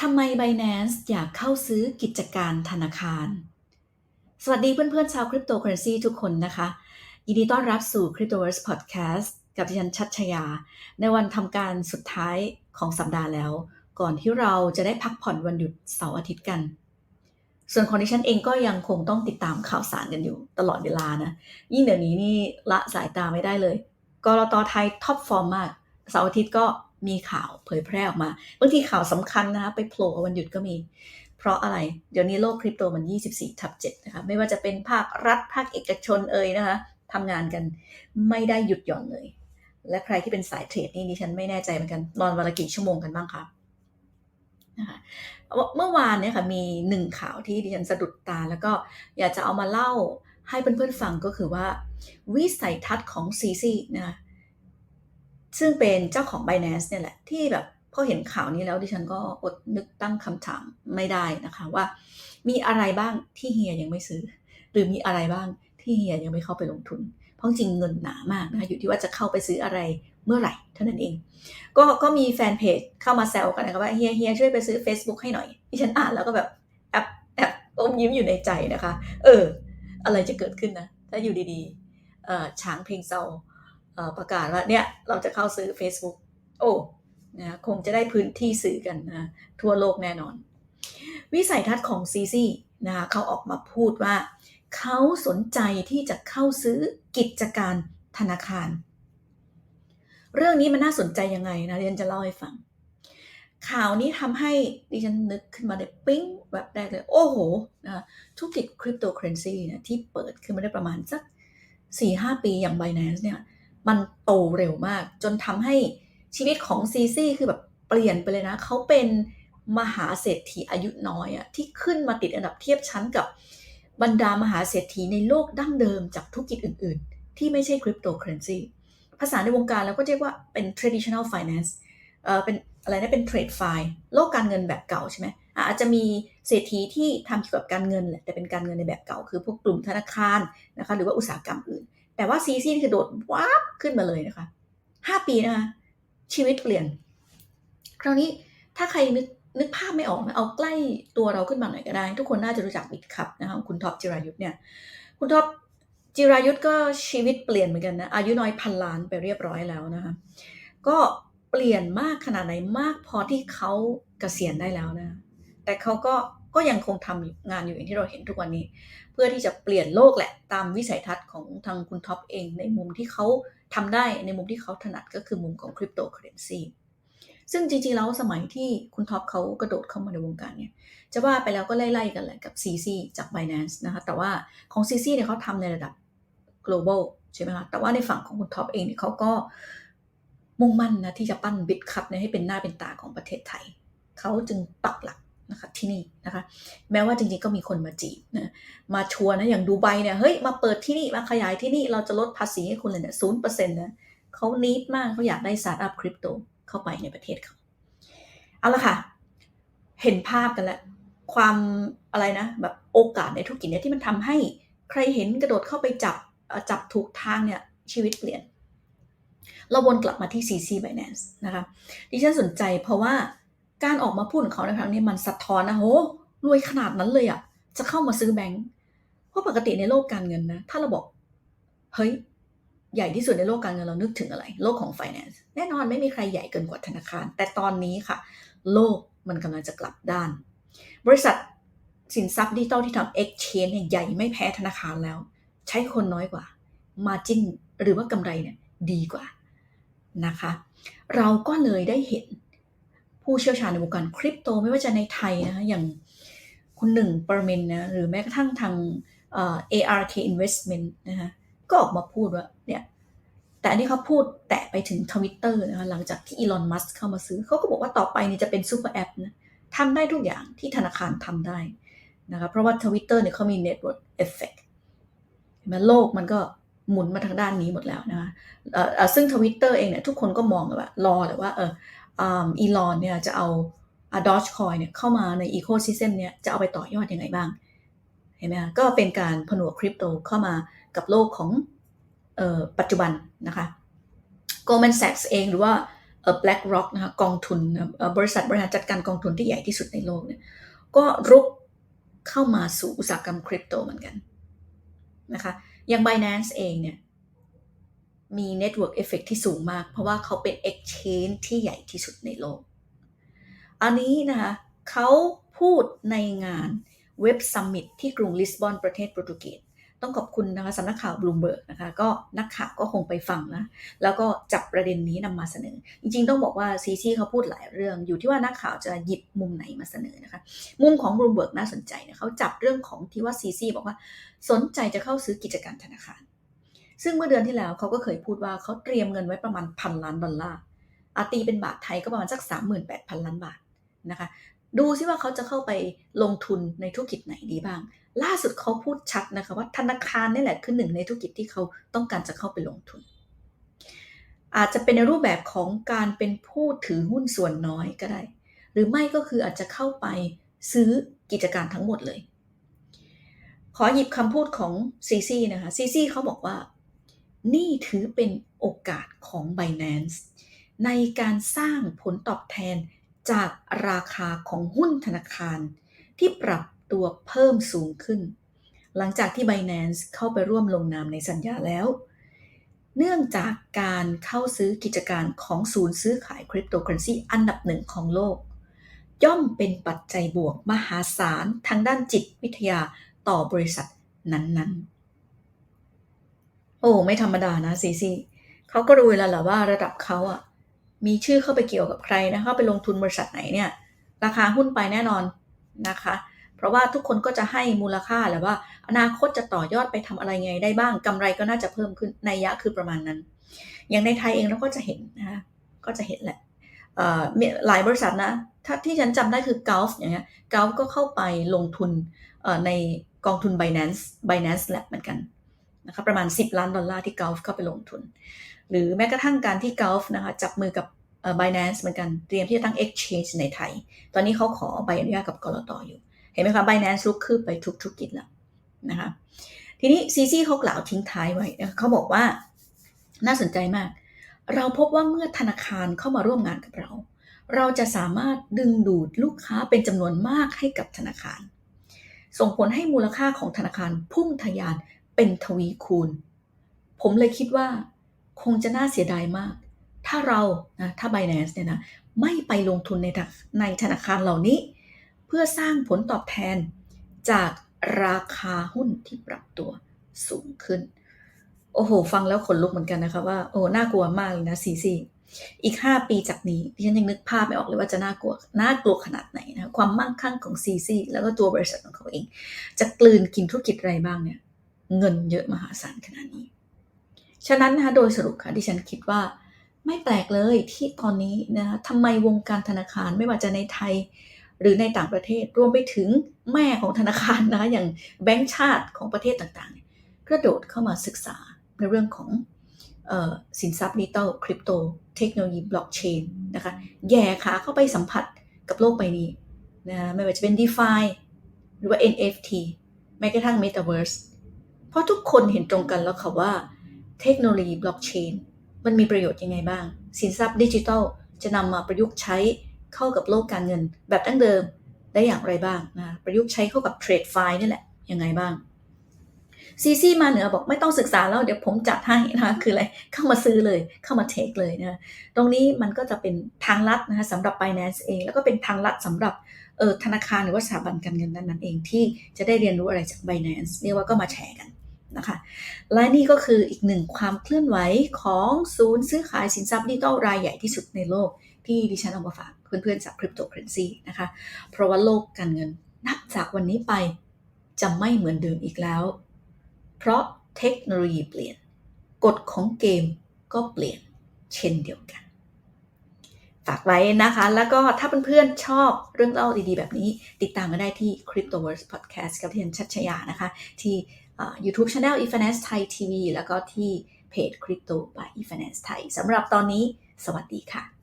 ทำไม Binance อยากเข้าซื้อกิจการธนาคาร สวัสดีเพื่อนๆชาวคริปโตเคอเรนซีทุกคนนะคะ ยินดีต้อนรับสู่ Cryptoverse Podcast กับดิฉันชัดชยา ในวันทำการสุดท้ายของสัปดาห์แล้ว ก่อนที่เราจะได้พักผ่อนวันหยุดเสาร์อาทิตย์กัน ส่วนของดิฉันเองก็ยังคงต้องติดตามข่าวสารกันอยู่ตลอดเวลานะ ยิ่งเดี๋ยวนี้นี่ละสายตาไม่ได้เลยกรตไทยท็อปฟอร์มมากเสาร์อาทิตย์ก็ มีข่าวเผยแพร่ออกมาบางทีข่าวสำคัญนะคะไปโผล่วันหยุดก็มี เพราะอะไร เดี๋ยวนี้โลกคริปโตมัน 24 ทับ7นะคะไม่ว่าจะเป็นภาครัฐภาคเอกชนเอ่ยนะคะทำงานกันไม่ได้หยุดหย่อนเลย และใครที่เป็นสายเทรดนี่ดิฉันไม่แน่ใจเหมือนกันนอนวันละกี่ชั่วโมงกันบ้างคะนะคะเมื่อวานเนี่ยค่ะมีหนึ่งข่าวที่ดิฉันสะดุดตา แล้วก็อยากจะเอามาเล่าให้เพื่อนๆฟังก็คือว่า วิสัยทัศน์ของซีซีนะคะ ซึ่งเป็นเจ้าของ Binance เนี่ยแหละ ที่แบบพอเห็นข่าวนี้แล้วดิฉันก็อดนึกตั้งคำถามไม่ได้นะคะว่า มีอะไรบ้างที่เฮียยังไม่ซื้อ หรือมีอะไรบ้างที่เฮียยังไม่เข้าไปลงทุน เพราะจริงเงินหนามากนะคะอยู่ที่ว่าจะเข้าไปซื้ออะไรเมื่อไหร่เท่านั้นเอง ก็ก็มีแฟนเพจเข้ามาแซวกันนะคะว่าเฮียเฮียช่วยไปซื้อ Facebook ให้หน่อยดิฉันอ่านแล้วก็แบบแอบแอบอมยิ้มอยู่ในใจนะคะ เออ อะไรจะเกิดขึ้นนะถ้าอยู่ดีๆเออช้างเพลงเซา ประกาศว่าเนี่ยเราจะเข้าซื้อ Facebook โอ้นะคงจะได้พื้นที่สื่อกันนะทั่วโลกแน่นอน วิสัยทัศน์ของซีซีนะคะเขาออกมาพูดว่า เขาสนใจที่จะเข้าซื้อกิจการธนาคาร เรื่องนี้มันน่าสนใจยังไงนะดิฉันจะเล่าให้ฟัง ข่าวนี้ทำให้ดิฉันนึกขึ้นมาได้ปิ้งแบบแรกเลย โอ้โหนะธุรกิจคริปโตเคอเรนซีเนี่ยที่เปิดขึ้นมาได้ประมาณสัก 4-5 ปีอย่าง Binance เนี่ย มันโตเร็วมาก จนทำให้ชีวิตของซีซี่คือแบบเปลี่ยนไปเลยนะ เขาเป็นมหาเศรษฐีอายุน้อยอะที่ขึ้นมาติดอันดับเทียบชั้นกับบรรดามหาเศรษฐีในโลกดั้งเดิมจากธุรกิจอื่น ๆ ที่ไม่ใช่คริปโตเคอเรนซีภาษาในวงการแล้วก็เรียกว่าเป็น traditional finance เอ่อเป็นอะไรนะเป็นเทรดไฟโลกการเงินแบบเก่าใช่ไหมอาจจะมีเศรษฐีที่ทำเกี่ยวกับการเงินแหละแต่เป็นการเงินในแบบเก่า คือพวกกลุ่มธนาคารนะคะหรือว่าอุตสาหกรรมอื่น แต่ว่าซีซีนคือโดดว้าบขึ้นมาเลยนะคะห้าปีนะคะชีวิตเปลี่ยน คราวนี้ถ้าใครนึกนึกภาพไม่ออกเอาใกล้ตัวเราขึ้นมาหน่อยก็ได้ ทุกคนน่าจะรู้จักบิตคัพนะคะคุณท็อปจิรายุทธเนี่ย คุณท็อปจิรายุทธก็ชีวิตเปลี่ยนเหมือนกันนะ อายุน้อยพันล้านไปเรียบร้อยแล้วนะคะก็เปลี่ยนมากขนาดไหนมากพอที่เขาเกษียณได้แล้วนะ แต่เขาก็ ก็ยังคงทำงานอยู่อย่างที่เราเห็นทุกวันนี้ เพื่อที่จะเปลี่ยนโลกแหละตามวิสัยทัศน์ของทางคุณท็อปเอง ในมุมที่เขาทำได้ในมุมที่เขาถนัดก็คือมุมของคริปโตเคอเรนซีซึ่งจริงๆแล้วสมัยที่คุณท็อปเขากระโดดเข้ามาในวงการเนี่ย จะว่าไปแล้วก็ไล่ๆกันแหละกับ CC จาก Binance นะคะแต่ว่าของ CC เนี่ยเขาทำในระดับ global ใช่ไหมคะแต่ว่าในฝั่งของคุณท็อปเองเนี่ยเขาก็มุ่งมั่นนะที่จะปั้นบิตคัพเนี่ยให้เป็นหน้าเป็นตาของประเทศไทย เขาจึงปักหลัก นะคะที่นี่นะคะแม้ว่าจริงๆก็มีคนมาจีบนะมาชวนนะอย่างดูไบเนี่ยเฮ้ยมาเปิดที่นี่มาขยายที่นี่เราจะลดภาษีให้คุณเลยเนี่ยศูนย์เปอร์เซ็นต์นะเขานิดมากเขาอยากได้สตาร์ทอัพคริปโตเข้าไปในประเทศเขาเอาละค่ะ เห็นภาพกันแล้ว ความอะไรนะ แบบโอกาสในธุรกิจเนี่ยที่มันทำให้ใครเห็นกระโดดเข้าไปจับจับถูกทางเนี่ยชีวิตเปลี่ยน เราวนกลับมาที่ CC Binance นะคะดิฉันสนใจเพราะว่า การออกมาพูดของเขาในครั้งนี้มันสะท้อนนะโหรวยขนาดนั้นเลยอะ่ะจะเข้ามาซื้อแบงค์เพราะปกติในโลกการเงินนะ ถ้าเราบอก เฮ้ย ใหญ่ที่สุดในโลกการเงินเรานึกถึงอะไร โลกของ finance แน่นอนไม่มีใครใหญ่เกินกว่าธนาคาร แต่ตอนนี้ค่ะ โลกมันกำลังจะกลับด้าน บริษัทสินทรัพย์ดิจิตอลที่ทำ exchange เนี่ยใหญ่ไม่แพ้ธนาคารแล้ว ใช้คนน้อยกว่า margin หรือว่ากำไรเนี่ยดีกว่านะคะ เราก็เลยได้เห็น ผู้เชี่ยวชาญในวงการคริปโตไม่ว่าจะในไทยนะคะอย่างคุณหนึ่งปรเมนนะหรือแม้กระทั่งทาง ARK Investment นะคะก็ออกมาพูดว่าเนี่ยแต่อันนี้เขาพูดแตะไปถึงทวิตเตอร์นะคะหลังจากที่อีลอนมัสเข้ามาซื้อเขาก็บอกว่าต่อไปนี่จะเป็นซูเปอร์แอปนะทำได้ทุกอย่างที่ธนาคารทำได้นะคะเพราะว่าทวิตเตอร์เนี่ยเขามี Network Effect มันโลกมันก็หมุนมาทางด้านนี้หมดแล้วนะคะซึ่งทวิตเตอร์เองเนี่ยทุกคนก็มองว่า รอเลยว่าเออ อีลอนเนี่ยจะเอาดอชคอยเนี่ยเข้ามาในอีโคซิสเต็มเนี่ยจะเอาไปต่อยอดยังไงบ้าง เห็นไหมคะก็เป็นการผนวกคริปโตเข้ามากับโลกของออปัจจุบันนะคะ Goldman Sachs เองหรือว่า BlackRock นะคะกองทุนบริษัทบริหารจัดการกองทุนที่ใหญ่ที่สุดในโลกเนี่ยก็รุกเข้ามาสู่อุตสาหกรรมคริปโตเหมือนกันนะคะอย่าง Binance เองเนี่ย มี Network Effect ที่สูงมาก เพราะว่าเขาเป็น Exchange ที่ใหญ่ที่สุดในโลก อันนี้นะคะเขาพูดในงานเว็บซัมมิตที่กรุงลิสบอนประเทศโปรตุเกสต้องขอบคุณนะคะสำนักข่าวบลูมเบิร์กนะคะก็นักข่าวก็คงไปฟังนะ แล้วก็จับประเด็นนี้นำมาเสนอ จริงๆต้องบอกว่าซีซีเขาพูดหลายเรื่อง อยู่ที่ว่านักข่าวจะหยิบมุมไหนมาเสนอนะคะ มุมของบลูมเบิร์กน่าสนใจนะเขาจับเรื่องของที่ว่าซีซีบอกว่าสนใจจะเข้าซื้อกิจการธนาคาร ซึ่งเมื่อเดือนที่แล้วเขาก็เคยพูดว่าเขาเตรียมเงินไว้ประมาณพันล้านดอลลาร์อาตีเป็นบาทไทยก็ประมาณสัก 38,000 ล้านบาทนะคะ ดูซิว่าเขาจะเข้าไปลงทุนในธุรกิจไหนดีบ้าง ล่าสุดเขาพูดชัดนะคะว่าธนาคารนี่แหละคือหนึ่งในธุรกิจที่เขาต้องการจะเข้าไปลงทุน อาจจะเป็นในรูปแบบของการเป็นผู้ถือหุ้นส่วนน้อยก็ได้ หรือไม่ก็คืออาจจะเข้าไปซื้อกิจการทั้งหมดเลย ขอหยิบคำพูดของซีซีนะคะซีซีเขาบอกว่า นี่ถือเป็นโอกาสของ Binance ในการสร้างผลตอบแทนจากราคาของหุ้นธนาคาร ที่ปรับตัวเพิ่มสูงขึ้น หลังจากที่ Binance เข้าไปร่วมลงนามในสัญญาแล้ว เนื่องจากการเข้าซื้อกิจการของศูนย์ซื้อขายคริปโตเคอเรนซีอันดับหนึ่งของโลก ย่อมเป็นปัจจัยบวกมหาศาลทางด้านจิตวิทยาต่อบริษัทนั้นๆ โอ้ไม่ธรรมดานะซีซีเขาก็รู้แล้วแหละว่าระดับเขาอะมีชื่อเข้าไปเกี่ยวกับใครนะเข้าไปลงทุนบริษัทไหนเนี่ยราคาหุ้นไปแน่นอนนะคะ เพราะว่าทุกคนก็จะให้มูลค่าแหละว่า อนาคตจะต่อยอดไปทำอะไรไงได้บ้างกำไรก็น่าจะเพิ่มขึ้นในยะคือประมาณนั้น อย่างในไทยเองเราก็จะเห็นนะคะก็จะเห็นแหละหลายบริษัทนะถ้าที่ฉันจำได้คือกาฟอย่างเงี้ยกาฟก็เข้าไปลงทุนในกองทุน Binance Binance แหละเหมือนกัน นะคะประมาณ 10 ล้านดอลลาร์ที่กาฟเข้าไปลงทุน หรือแม้กระทั่งการที่กาฟนะคะจับมือกับ Binance เหมือนกันเตรียมที่จะตั้ง exchange ในไทย ตอนนี้เขาขอใบอนุญาตกับกรอตอยู่ เห็นไหมคะ Binance ลุกคืบไปทุกธุรกิจแล้วนะคะทีนี้ซีซีเขากล่าวทิ้งท้ายไว้เขาบอกว่าน่าสนใจมาก เราพบว่าเมื่อธนาคารเข้ามาร่วมงานกับเรา เราจะสามารถดึงดูดลูกค้าเป็นจำนวนมากให้กับธนาคาร ส่งผลให้มูลค่าของธนาคารพุ่งทะยาน เป็นทวีคูณ ผมเลยคิดว่าคงจะน่าเสียดายมาก ถ้าเรานะถ้า Binance เนี่ยนะไม่ไปลงทุนในในธนาคารเหล่านี้ เพื่อสร้างผลตอบแทนจากราคาหุ้นที่ปรับตัวสูงขึ้น โอ้โห ฟังแล้วขนลุกเหมือนกันนะคะว่า โอ้น่ากลัวมากเลยนะซีซีอีก 5 ปีจากนี้ดิฉันยังนึกภาพไม่ออกเลยว่าจะน่ากลัวน่ากลัวขนาดไหนนะความมั่งคั่งของซีซีแล้วก็ตัวบริษัทของเขาเอง จะกลืนกินธุรกิจอะไรบ้างเนี่ย เงินเยอะมหาศาลขนาดนี้ ฉะนั้นนะคะโดยสรุปค่ะดิฉันคิดว่าไม่แปลกเลยที่ตอนนี้นะคะทำไมวงการธนาคารไม่ว่าจะในไทยหรือในต่างประเทศรวมไปถึงแม่ของธนาคารนะอย่างแบงก์ชาติของประเทศต่างๆ กระโดดเข้ามาศึกษาในเรื่องของสินทรัพย์ดิจิตอลคริปโตเทคโนโลยีบล็อกเชนนะคะแย่ขาเข้าไปสัมผัสกับโลกใบนี้นะไม่ว่าจะเป็น DeFi หรือว่า NFT แม้กระทั่ง Metaverse เพราะทุกคนเห็นตรงกันแล้วค่ะว่า เทคโนโลยีบล็อกเชนมันมีประโยชน์ยังไงบ้าง สินทรัพย์ดิจิทัลจะนำมาประยุกต์ใช้เข้ากับโลกการเงิน แบบดั้งเดิมได้อย่างไรบ้างนะประยุกต์ใช้เข้ากับเทรดไฟล์นี่แหละยังไงบ้างซีซีมาเหนือบอกไม่ต้องศึกษาแล้วเดี๋ยวผมจัดให้นะคะคืออะไรเข้ามาซื้อเลยเข้ามาเทคเลยนะตรงนี้มันก็จะเป็นทางลัดนะคะสำหรับ Binance เอง แล้วก็เป็นทางลัดสำหรับเออธนาคารหรือว่าสถาบันการเงินนั้นนั้นเองที่จะได้เรียนรู้อะไรจาก Binance เรียกว่าก็มาแชร์กัน นะคะ และนี่ก็คืออีกหนึ่งความเคลื่อนไหวของศูนย์ซื้อขายสินทรัพย์ดิจิตอลรายใหญ่ที่สุดในโลก ที่ดิฉันเอามาฝากเพื่อนๆจากคริปโตเคอเรนซีนะคะ เพราะว่าโลกการเงินนับจากวันนี้ไปจะไม่เหมือนเดิมอีกแล้ว เพราะเทคโนโลยีเปลี่ยน กฎของเกมก็เปลี่ยนเช่นเดียวกัน ฝากไว้นะคะ แล้วก็ถ้าเพื่อนๆชอบเรื่องเล่าดีๆ แบบนี้ ติดตามมาได้ที่ Cryptoverse Podcast กับเที่ฉันชัชยานะคะ ที่ YouTube Channel e-finance Thai TV แล้วก็ที่เพจ Crypto by e-finance Thai สำหรับตอนนี้ สวัสดีค่ะ